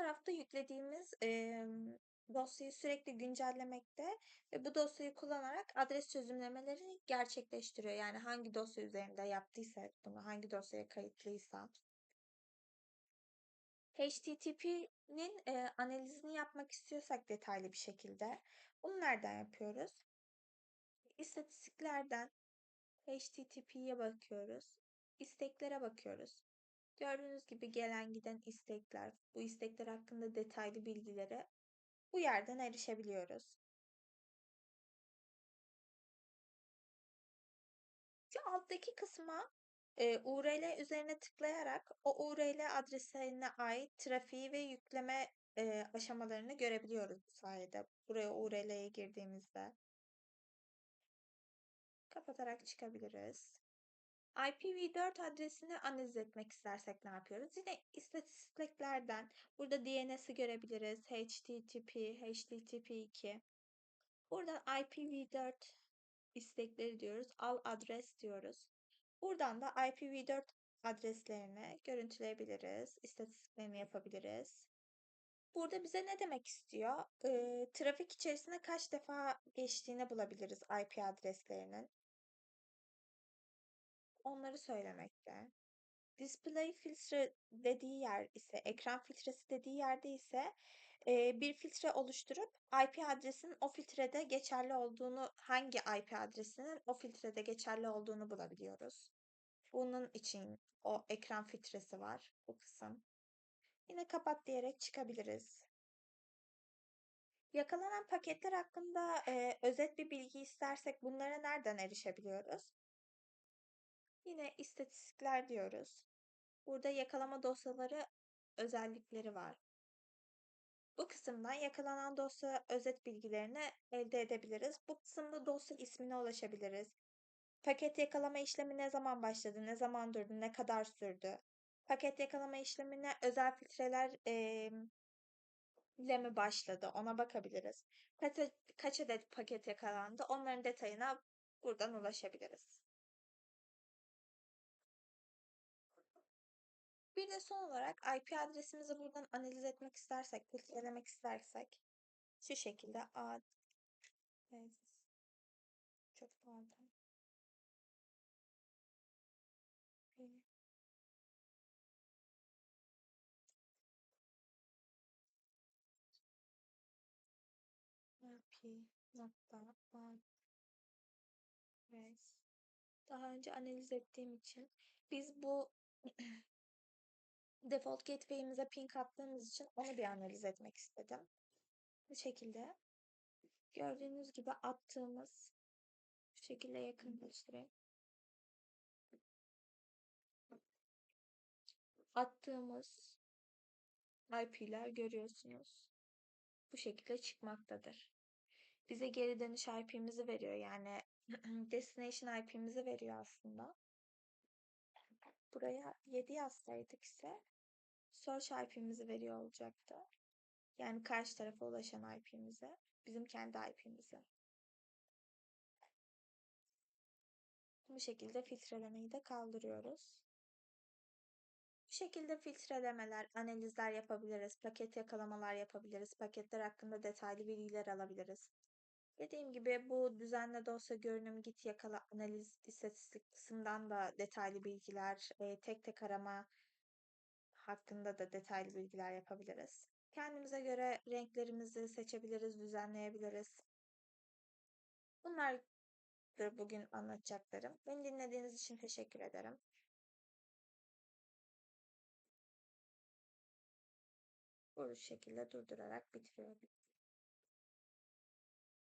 tarafta yüklediğimiz, emm, dosyayı sürekli güncellemekte ve bu dosyayı kullanarak adres çözümlemeleri gerçekleştiriyor. Yani hangi dosya üzerinde yaptıysa bunu, hangi dosyaya kayıtlıysa. HTTP'nin, eee, analizini yapmak istiyorsak detaylı bir şekilde bunu nereden yapıyoruz? İstatistiklerden HTTP'ye bakıyoruz. İsteklere bakıyoruz. Gördüğünüz gibi gelen giden istekler, bu istekler hakkında detaylı bilgilere bu yerden erişebiliyoruz. Şu alttaki kısma e, URL üzerine tıklayarak o URL adresine ait trafiği ve yükleme e, aşamalarını görebiliyoruz bu sayede. Buraya URL'ye girdiğimizde. Kapatarak çıkabiliriz. IPv4 adresini analiz etmek istersek ne yapıyoruz? Yine istatistiklerden burada DNS'i görebiliriz. HTTP, HTTP2. Buradan IPv4 istekleri diyoruz. Al adres diyoruz. Buradan da IPv4 adreslerini görüntüleyebiliriz. İstatistiklerini yapabiliriz. Burada bize ne demek istiyor? E, trafik içerisinde kaç defa geçtiğini bulabiliriz IP adreslerinin. Onları söylemekte. Display filtre dediği yer ise, ekran filtresi dediği yerde ise e, bir filtre oluşturup IP adresinin o filtrede geçerli olduğunu, hangi IP adresinin o filtrede geçerli olduğunu bulabiliyoruz. Bunun için o ekran filtresi var, bu kısım. Yine kapat diyerek çıkabiliriz. Yakalanan paketler hakkında e, özet bir bilgi istersek bunlara nereden erişebiliyoruz? Yine istatistikler diyoruz. Burada yakalama dosyaları özellikleri var. Bu kısımdan yakalanan dosya özet bilgilerini elde edebiliriz. Bu kısımda dosya ismine ulaşabiliriz. Paket yakalama işlemi ne zaman başladı, ne zaman durdu, ne kadar sürdü? Paket yakalama işlemine özel filtreler e, ile mi başladı ona bakabiliriz. Kaç, kaç adet paket yakalandı onların detayına buradan ulaşabiliriz. Bir de son olarak IP adresimizi buradan analiz etmek istersek, filtrelemek istersek şu şekilde A çok pardon. IP nokta daha önce analiz ettiğim için biz bu default gateway'imize ping attığımız için onu bir analiz etmek istedim. Bu şekilde gördüğünüz gibi attığımız bu şekilde yakınlaştırayım. Attığımız IP'ler görüyorsunuz. Bu şekilde çıkmaktadır. Bize geri dönüş IP'mizi veriyor. Yani destination IP'mizi veriyor aslında. Buraya 7 yazsaydık ise source IP'mizi veriyor olacaktı. Yani karşı tarafa ulaşan IP'mize, bizim kendi IP'mize. Bu şekilde filtrelemeyi de kaldırıyoruz. Bu şekilde filtrelemeler, analizler yapabiliriz, paket yakalamalar yapabiliriz, paketler hakkında detaylı bilgiler alabiliriz. Dediğim gibi bu düzenle dosya görünüm, git yakala, analiz, istatistik kısımdan da detaylı bilgiler, e, tek tek arama hakkında da detaylı bilgiler yapabiliriz. Kendimize göre renklerimizi seçebiliriz, düzenleyebiliriz. Bunlardır bugün anlatacaklarım. Beni dinlediğiniz için teşekkür ederim. Bu şekilde durdurarak bitiriyorum.